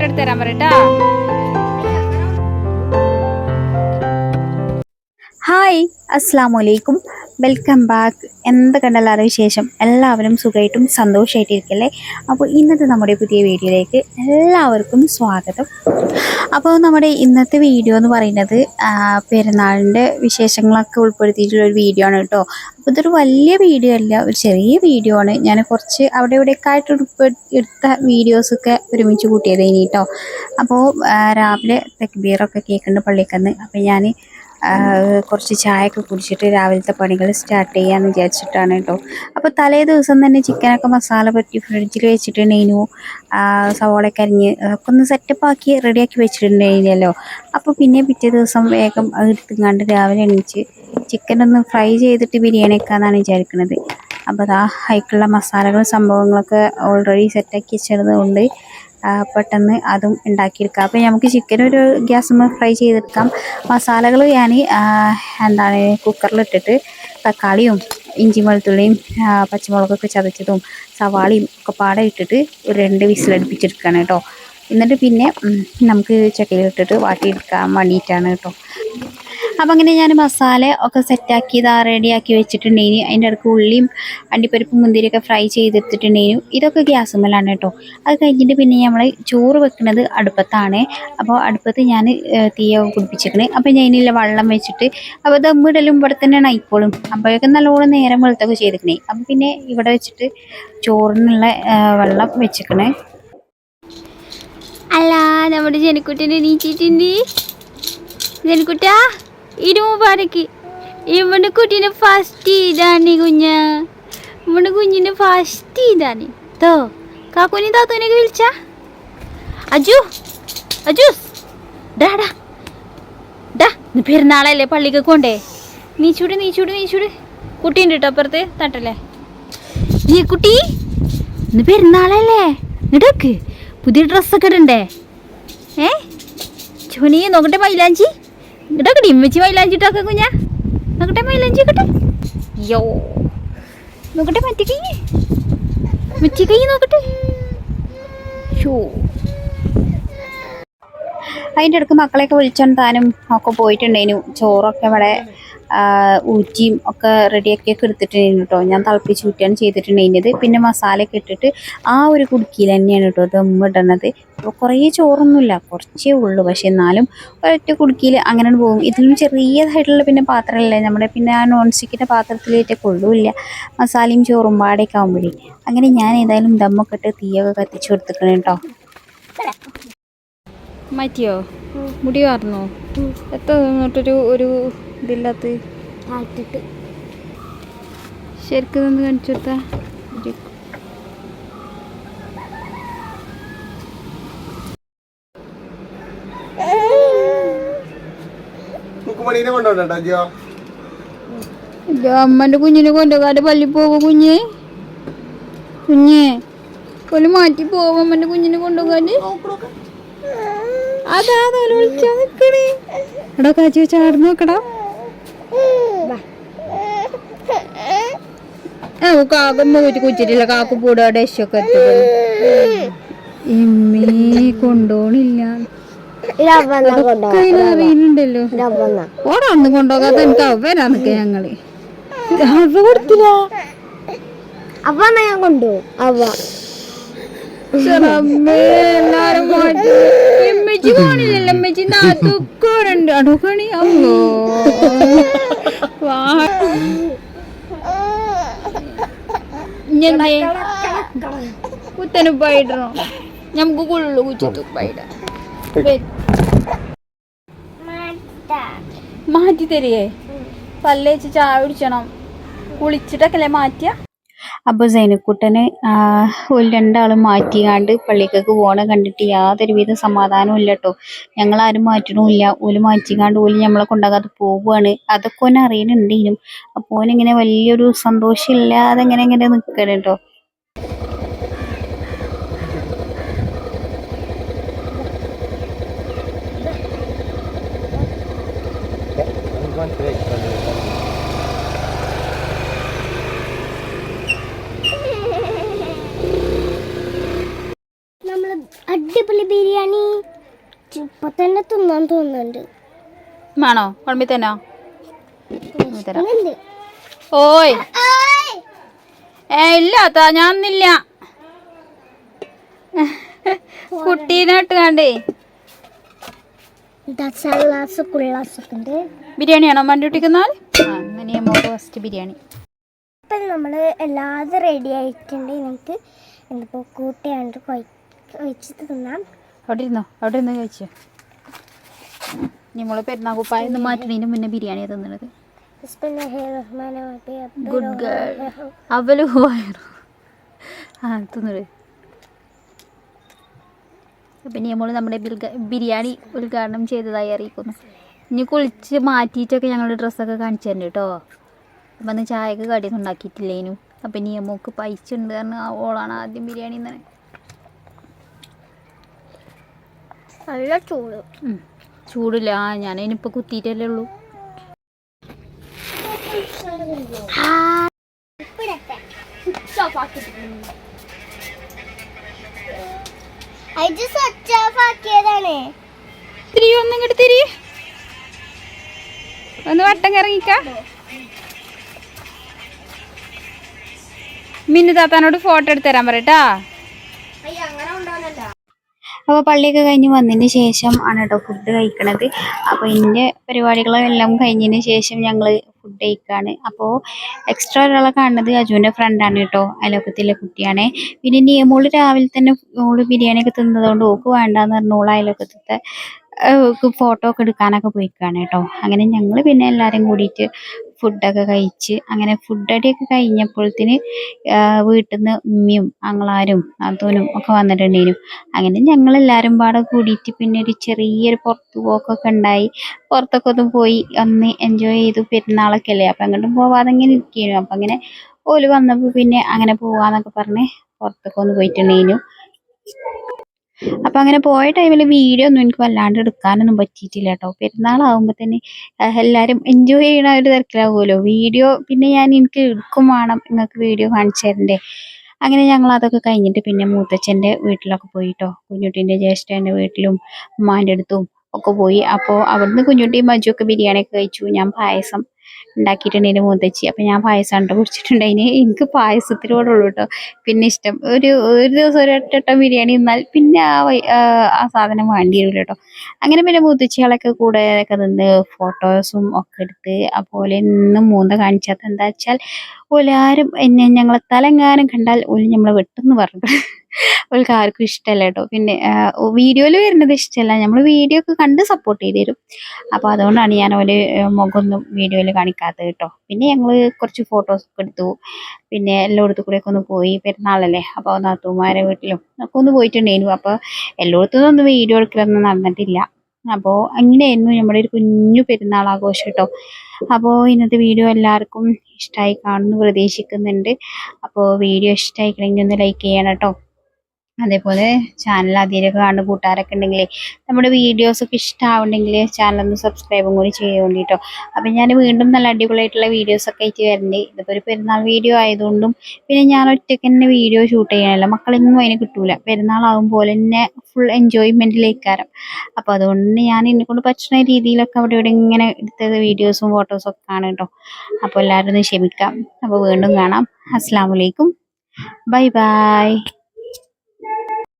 Photo എടുത്ത് തരാൻ പറയട്ടാ. Hi അസ്സാം വലൈക്കും വെൽക്കം ബാക്ക് എന്ത് കണ്ടല്ലാതെ വിശേഷം? എല്ലാവരും സുഖമായിട്ടും സന്തോഷമായിട്ടിരിക്കല്ലേ? അപ്പോൾ ഇന്നത്തെ നമ്മുടെ പുതിയ വീഡിയോയിലേക്ക് എല്ലാവർക്കും സ്വാഗതം. അപ്പോൾ നമ്മുടെ ഇന്നത്തെ വീഡിയോ എന്ന് പറയുന്നത് പെരുന്നാളിന്റെ വിശേഷങ്ങളൊക്കെ ഉൾപ്പെടുത്തിയിട്ടുള്ള ഒരു വീഡിയോ ആണ് കേട്ടോ. അപ്പോൾ ഇതൊരു വലിയ വീഡിയോ അല്ല ഒരു ചെറിയ വീഡിയോ ആണ്. ഞാൻ കുറച്ച് അവിടെ ഇവിടെയൊക്കെ ആയിട്ട് എടുത്ത വീഡിയോസൊക്കെ ഒരുമിച്ച് കൂട്ടിയത് ഇനി കേട്ടോ. അപ്പോൾ രാവിലെ തെക്കുബീറൊക്കെ കേൾക്കുന്നുണ്ട് പള്ളിക്കന്ന് അപ്പോൾ ഞാൻ കുറച്ച് ചായയൊക്കെ കുടിച്ചിട്ട് രാവിലത്തെ പണികൾ സ്റ്റാർട്ട് ചെയ്യാമെന്ന് വിചാരിച്ചിട്ടാണ് കേട്ടോ. അപ്പോൾ തലേ ദിവസം തന്നെ ചിക്കനൊക്കെ മസാല പറ്റി ഫ്രിഡ്ജിൽ വെച്ചിട്ടുണ്ടെന്നു സവോളയൊക്കെ അരിഞ്ഞ് ഒക്കെ ഒന്ന് സെറ്റപ്പ് ആക്കി റെഡിയാക്കി വെച്ചിട്ടുണ്ടായിരുന്നല്ലോ അപ്പോൾ പിന്നെ പിറ്റേ ദിവസം വേഗം എടുത്തുങ്ങാണ്ട് രാവിലെ എണീച്ച് ചിക്കൻ ഒന്ന് ഫ്രൈ ചെയ്തിട്ട് ബിരിയാണി വെക്കാമെന്നാണ് വിചാരിക്കുന്നത് അപ്പോൾ അതാ അതിക്കുള്ള മസാലകളും സംഭവങ്ങളൊക്കെ ഓൾറെഡി സെറ്റാക്കി വെച്ചിരുന്നത് കൊണ്ട് പെട്ടെന്ന് അതും ഉണ്ടാക്കിയെടുക്കാം. അപ്പോൾ നമുക്ക് ചിക്കൻ ഒരു ഗ്യാസുമ്മ ഫ്രൈ ചെയ്തെടുക്കാം. മസാലകൾ ഞാൻ എന്താണ് കുക്കറിലിട്ടിട്ട് തക്കാളിയും ഇഞ്ചി വെളുത്തുള്ളിയും പച്ചമുളകൊക്കെ ചതച്ചതും സവാളയും ഒക്കെ പാടെ ഇട്ടിട്ട് ഒരു രണ്ട് വിസിലടുപ്പിച്ചെടുക്കുകയാണ് കേട്ടോ. എന്നിട്ട് പിന്നെ നമുക്ക് ചക്കയിലിട്ടിട്ട് വാട്ടിയെടുക്കാൻ വേണ്ടിയിട്ടാണ് കേട്ടോ. അപ്പം അങ്ങനെ ഞാൻ മസാല ഒക്കെ സെറ്റാക്കി ഇതാ റെഡിയാക്കി വെച്ചിട്ടുണ്ടെങ്കിൽ അതിന്റെ ഇടയ്ക്ക് ഉള്ളിയും അണ്ടിപ്പരിപ്പും മുന്തിരിയൊക്കെ ഫ്രൈ ചെയ്തെടുത്തിട്ടുണ്ടെങ്കിൽ ഇതൊക്കെ ഗ്യാസുമ്മലാണ് കേട്ടോ അത് കഴിഞ്ഞിട്ട് പിന്നെ നമ്മൾ ചോറ് വെക്കുന്നത് അടുപ്പത്താണ്. അപ്പോൾ അടുപ്പത്ത് ഞാൻ തീയ കുടിപ്പിച്ചിരിക്കണേ. അപ്പോൾ ഞാൻ ഇതിനുള്ള വെള്ളം വെച്ചിട്ട് അപ്പോൾ ദമ്മിടലും ഇവിടെ തന്നെയാണ് ആയിക്കോളും. അപ്പോഴൊക്കെ നല്ലോണം നേരം വെളുത്തൊക്കെ ചെയ്തിരിക്കണേ. അപ്പം പിന്നെ ഇവിടെ വെച്ചിട്ട് ചോറിനുള്ള വെള്ളം വെച്ചിരിക്കണേ. അല്ല നമ്മുടെ ജനക്കുട്ടനെ എണീച്ചിട്ടുണ്ട് ജനക്കുട്ടാ? ഇത് മുബാരക്ക് ഇവന്റെ കുട്ടീനെ ഫസ്റ്റ് ഇതാണ് കുഞ്ഞ. ഇവന്റെ കുഞ്ഞിനെ ഫസ്റ്റ് ഇതാണ്. തോ കാക്കുനി താത്തൂനൊക്കെ വിളിച്ച? അജു അജൂസ് ഡാ ഡാ ഡാ പെരുന്നാളല്ലേ പള്ളിക്ക് കൊണ്ടേ നീച്ചൂട് നീച്ചൂട് നീച്ചൂട്. കുട്ടീന്റെ ഇട്ടോ അപ്പുറത്ത് തട്ടല്ലേ? നീ കുട്ടി ഇന്ന് പെരുന്നാളല്ലേ? ഇടയ്ക്ക് പുതിയ ഡ്രസ്സൊക്കെ ഇടണ്ടേ? ഏ? ചോനി നോക്കട്ടെ മൈലാഞ്ചി ഇടക്കടി ഇമ്മച്ചി മൈലാഞ്ചി ഇട്ടൊക്കെ കുഞ്ഞാ. നോക്കട്ടെ മൈലാഞ്ചി നോക്കട്ടെ. യോ നോക്കട്ടെ മറ്റേ കൈ. മറ്റേ കൈ നോക്കട്ടെ. ഷോ. അതിന്റെ ഇടയ്ക്ക് മക്കളെയൊക്കെ വിളിച്ചോണ്ട് താനും ഒക്കെ പോയിട്ടുണ്ടേനു ചോറൊക്കെ ഇവിടെ ഊറ്റിയും ഒക്കെ റെഡിയാക്കിയൊക്കെ എടുത്തിട്ടുണ്ടായിരുന്നു കേട്ടോ ഞാൻ തിളപ്പിച്ച് ഊറ്റിയാണ് ചെയ്തിട്ടുണ്ടായിരുന്നത്. പിന്നെ മസാലയൊക്കെ ഇട്ടിട്ട് ആ ഒരു കുടുക്കിയിൽ തന്നെയാണ് കേട്ടോ ദം ഇടണത്. കുറേ ചോറൊന്നുമില്ല കുറച്ചേ ഉള്ളൂ. പക്ഷെ എന്നാലും ഒരൊറ്റ കുടുക്കിയിൽ അങ്ങനെ പോകും ഇതിലും ചെറിയതായിട്ടുള്ള പിന്നെ പാത്രമല്ലേ? നമ്മുടെ പിന്നെ ആ നോൺ സ്റ്റിക്കിന്റെ പാത്രത്തിലേറ്റ കൊള്ളൂല്ല. മസാലയും ചോറും പാടേക്കാവുമ്പോഴേ അങ്ങനെ ഞാൻ ഏതായാലും ദമ്മൊക്കെ ഇട്ട് തീയൊക്കെ കത്തിച്ചു കൊടുത്തിക്കണം കേട്ടോ മാറ്റിയോ? മുടി വാർന്നോ എത്ര നിന്നിട്ടൊരു ഒരു ഇതില്ലാത്ത ശരിക്കും നിന്ന് കാണിച്ചു കൊടുത്താ? അമ്മന്റെ കുഞ്ഞിനെ കൊണ്ടുപോകാതെ പള്ളി പോവോ കുഞ്ഞ്? കുഞ്ഞേ കൊല്ലു മാറ്റി പോവും അമ്മന്റെ കുഞ്ഞിനെ കൊണ്ടുപോകാന് അതാ തോല വിളിച്ചാ നിക്കണേ? എടാ കാച്ചി നോക്കടാ. കുച്ചിട്ടില്ല കാക്കു പൂടാ ഇമ്മേ കൊണ്ടോണില്ല. അറിയുന്നുണ്ടല്ലോ. കൊണ്ടുപോകാത്ത എനിക്ക് ഞങ്ങൾ. അവ കൊടുത്തില്ല. അവ ഞാൻ കൊണ്ടുപോകും. അവ മാറ്റി. തരിയേ പല്ലേച്ച് ചായ കുടിച്ചണം. കുളിച്ചിട്ടൊക്കെ അല്ലേ മാറ്റിയ? അപ്പോൾ സൈനക്കൂട്ടനെ ഒരു രണ്ടാളും മാറ്റിയാണ്ട് പള്ളിക്കൊക്കെ പോണ കണ്ടിട്ട് യാതൊരുവിധ സമാധാനവും ഇല്ല കേട്ടോ ഞങ്ങളാരും മാറ്റണമില്ല ഓൽ മാറ്റിക്കാണ്ട് ഓൽ നമ്മളെ കൊണ്ടാകാതെ പോവുകയാണ് അതൊക്കെ ഓൻ അറിയണുണ്ടെങ്കിലും അപ്പോൾ ഓനിങ്ങനെ വലിയൊരു സന്തോഷമില്ലാതെ ഇങ്ങനെ ഇങ്ങനെ നിൽക്കണം കേട്ടോ തന്നെ തിന്നാൻ തോന്നുന്നുണ്ട്. വേണോ കുഴമ്പി തന്നോ? ഓയ്. ഏ ഇല്ല താ ഞാൻ ഒന്നില്ല കുട്ടീനെ ഇട്ട് കണ്ടേ ബിരിയാണിയാണോ മണ്ടി ഒട്ടിക്കുന്നാൽ അങ്ങനെ ഫസ്റ്റ് ബിരിയാണി. ഇപ്പം നമ്മൾ എല്ലാതും റെഡി ആയിട്ടുണ്ട്. നമുക്ക് എന്തിപ്പോൾ കൂട്ടിയാണ്ട് കഴിച്ചിട്ട് തിന്നാം. അവിടെ ഇരുന്നോ? അവിടെ ഇരുന്ന് കഴിച്ചോ? നമ്മൾ പെരുന്നാൾ കുപ്പായെന്ന് മാറ്റണതിന് മുന്നേ ബിരിയാണി തന്നത് ഗുഡ് ഗേൾ അവൽ പോയായിരുന്നു ആ തിന്നത് അപ്പം നമ്മൾ നമ്മുടെ ബിരിയാണി ഉദ്ഘാടനം ചെയ്തതായി അറിയിക്കുന്നു. ഇനി കുളിച്ച് മാറ്റിയിട്ടൊക്കെ ഞങ്ങളുടെ ഡ്രസ്സൊക്കെ കാണിച്ചു തരുന്നുണ്ട് കേട്ടോ അപ്പം അന്ന് ചായക്ക് കടിയൊന്നും ഉണ്ടാക്കിയിട്ടില്ലേനു അപ്പം ഇനി അമ്മയ്ക്ക് പൈസ ഉണ്ട് കാരണം ആ ഓളാണ് ആദ്യം ബിരിയാണി തന്നെ നല്ല ചൂട്. ചൂടില്ല. ആ ഞാനതിനിപ്പോൾ കുത്തിയിട്ടല്ലേ ഉള്ളൂ. തിരി ഒന്ന് ഇങ്ങോട്ട് തിരി. ഒന്ന് വട്ടം കറങ്ങിക്ക. മിന്നു താത്താനോട് ഫോട്ടോ എടുത്തു തരാൻ പറയട്ടാ അപ്പോൾ പള്ളിയൊക്കെ കഴിഞ്ഞ് വന്നതിന് ശേഷം ആണ് കേട്ടോ ഫുഡ് കഴിക്കണത്. അപ്പോൾ ഇതിന്റെ പരിപാടികളെല്ലാം കഴിഞ്ഞതിന് ശേഷം ഞങ്ങൾ ഫുഡ് കഴിക്കുകയാണ് അപ്പോൾ എക്സ്ട്രാ ഒരാളെ കാണുന്നത് അജുവിന്റെ ഫ്രണ്ടാണ് കേട്ടോ അയലോക്കത്തിലെ കുട്ടിയാണ്. പിന്നെ നിയമോൾ രാവിലെ തന്നെ ഓൾ ബിരിയാണിയൊക്കെ തിന്നതുകൊണ്ട് ഓക്ക് വേണ്ടാന്ന് പറഞ്ഞു ഓൾ അയലോക്കത്തെ ഫോട്ടോ ഒക്കെ എടുക്കാനൊക്കെ പോയിക്കാണ് കേട്ടോ. അങ്ങനെ ഞങ്ങൾ പിന്നെ എല്ലാവരും കൂടിയിട്ട് ഫുഡൊക്കെ കഴിച്ച് അങ്ങനെ ഫുഡ് അടിയൊക്കെ കഴിഞ്ഞപ്പോഴത്തേന് വീട്ടിൽ നിന്ന് ഉമ്മയും അങ്ങളാരും അതോനും ഒക്കെ വന്നിട്ടുണ്ടേനു അങ്ങനെ ഞങ്ങൾ എല്ലാവരും പാടെ കൂടിയിട്ട് പിന്നെ ഒരു ചെറിയൊരു പുറത്തു പോക്കൊക്കെ ഉണ്ടായി. പുറത്തൊക്കെ ഒന്ന് പോയി ഒന്ന് എൻജോയ് ചെയ്തു പെരുന്നാളൊക്കെ അല്ലേ? അപ്പം അങ്ങോട്ടും പോവാതെ ഇങ്ങനെ ഇരിക്കുന്നു അപ്പം അങ്ങനെ ഓൽ വന്നപ്പോൾ പിന്നെ അങ്ങനെ പോവാന്നൊക്കെ പറഞ്ഞ് പുറത്തൊക്കെ ഒന്ന് പോയിട്ടുണ്ടേനു അപ്പം അങ്ങനെ പോയ ടൈമിൽ വീഡിയോ ഒന്നും എനിക്ക് വല്ലാണ്ട് എടുക്കാനൊന്നും പറ്റിയിട്ടില്ല കേട്ടോ പെരുന്നാളാവുമ്പോൾ തന്നെ എല്ലാരും എൻജോയ് ചെയ്യണ ഒരു തിരക്കിലാവുമല്ലോ. വീഡിയോ പിന്നെ ഞാൻ എനിക്ക് എടുക്കും വേണം നിങ്ങൾക്ക് വീഡിയോ കാണിച്ചു തരണ്ടേ. അങ്ങനെ ഞങ്ങൾ അതൊക്കെ കഴിഞ്ഞിട്ട് പിന്നെ മൂത്തച്ഛന്റെ വീട്ടിലൊക്കെ പോയിട്ടോ. കുഞ്ഞുട്ടീന്റെ ജ്യേഷ്ഠന്റെ വീട്ടിലും ഉമ്മാന്റെ അടുത്തും ഒക്കെ പോയി. അപ്പോൾ അവിടുന്ന് കുഞ്ഞുട്ടിയും മജുവൊക്കെ ബിരിയാണിയൊക്കെ ബിരിയാണി കഴിച്ചു. ഞാൻ പായസം ഉണ്ടാക്കിയിട്ടുണ്ടായിരുന്നു മൂത്തച്ചി. അപ്പം ഞാൻ പായസം ഉണ്ട് കുടിച്ചിട്ടുണ്ടായിന് എനിക്ക് പായസത്തിനോടുള്ളൂ കേട്ടോ. പിന്നെ ഇഷ്ടം. ഒരു ഒരു ദിവസം ഒരു ഒറ്റട്ടം ബിരിയാണി നിന്നാൽ പിന്നെ ആ ആ സാധനം വേണ്ടി വരില്ല കേട്ടോ. അങ്ങനെ പിന്നെ മുതച്ചികളൊക്കെ കൂടെ ഒക്കെ നിന്ന് ഫോട്ടോസും ഒക്കെ എടുത്ത് അതുപോലെ ഇന്നും മൂന്ന കാണിച്ചാത്ത എന്താ വെച്ചാൽ ഓലാരും എന്നെ ഞങ്ങളെ തലങ്ങാനും കണ്ടാൽ ഓൽ നമ്മളെ വെട്ടെന്ന് പറഞ്ഞു. അവൾക്ക് ആർക്കും ഇഷ്ടമല്ല കേട്ടോ. പിന്നെ വീഡിയോയിൽ വരുന്നത് ഇഷ്ടമല്ല. നമ്മൾ വീഡിയോ ഒക്കെ കണ്ട് സപ്പോർട്ട് ചെയ്ത് തരും. അപ്പോൾ അതുകൊണ്ടാണ് ഞാൻ ഓൽ മുഖമൊന്നും വീഡിയോയിൽ കാണിക്കാത്തത് കേട്ടോ. പിന്നെ ഞങ്ങൾ കുറച്ച് ഫോട്ടോസ് ഒക്കെ എടുത്തു. പിന്നെ എല്ലായിടത്തും കൂടെ ഒക്കെ ഒന്ന് പോയി പെരുന്നാളല്ലേ? അപ്പോൾ നാത്തൂമാരെ വീട്ടിലും ഒക്കെ ഒന്ന് പോയിട്ടുണ്ടായിരുന്നു. അപ്പോൾ എല്ലായിടത്തും ഒന്നും വീഡിയോ എടുക്കലൊന്നും നടന്നിട്ടില്ല. അപ്പോൾ അങ്ങനെയായിരുന്നു നമ്മുടെ ഒരു കുഞ്ഞു പെരുന്നാൾ ആഘോഷം കേട്ടോ. അപ്പോൾ ഇന്നത്തെ വീഡിയോ എല്ലാവർക്കും ഇഷ്ടമായി കാണുമെന്ന് പ്രതീക്ഷിക്കുന്നുണ്ട്. അപ്പോൾ വീഡിയോ ഇഷ്ടമായിക്കണമെങ്കിൽ ഒന്ന് ലൈക്ക് ചെയ്യണം കേട്ടോ. അതേപോലെ ചാനൽ ആദ്യമൊക്കെ കാണുന്ന കൂട്ടുകാരൊക്കെ ഉണ്ടെങ്കിൽ നമ്മുടെ വീഡിയോസൊക്കെ ഇഷ്ടമാവുണ്ടെങ്കിൽ ചാനൽ ഒന്ന് സബ്സ്ക്രൈബും കൂടി ചെയ്യാൻ കേട്ടോ അപ്പം ഞാൻ വീണ്ടും നല്ല അടിപൊളിയായിട്ടുള്ള വീഡിയോസൊക്കെ ആയിട്ട് വരുന്നുണ്ട് ഇതിപ്പോൾ ഒരു പെരുന്നാൾ വീഡിയോ ആയതുകൊണ്ടും പിന്നെ ഞാൻ ഒറ്റയ്ക്ക് തന്നെ വീഡിയോ ഷൂട്ട് ചെയ്യാനല്ല മക്കളൊന്നും അതിന് കിട്ടൂല. പെരുന്നാളാവും പോലെ തന്നെ ഫുൾ എൻജോയ്മെന്റിലേക്കാരം അപ്പോൾ അതുകൊണ്ട് ഞാൻ എന്നെക്കൊണ്ട് പറ്റുന്ന രീതിയിലൊക്കെ അവിടെ ഇവിടെ ഇങ്ങനെ എടുത്ത വീഡിയോസും ഫോട്ടോസും ഒക്കെ കാണും കേട്ടോ അപ്പോൾ എല്ലാവരും ഒന്ന് ക്ഷമിക്കാം. അപ്പോൾ വീണ്ടും കാണാം. അസ്സാം വലൈക്കും ബൈ ബൈ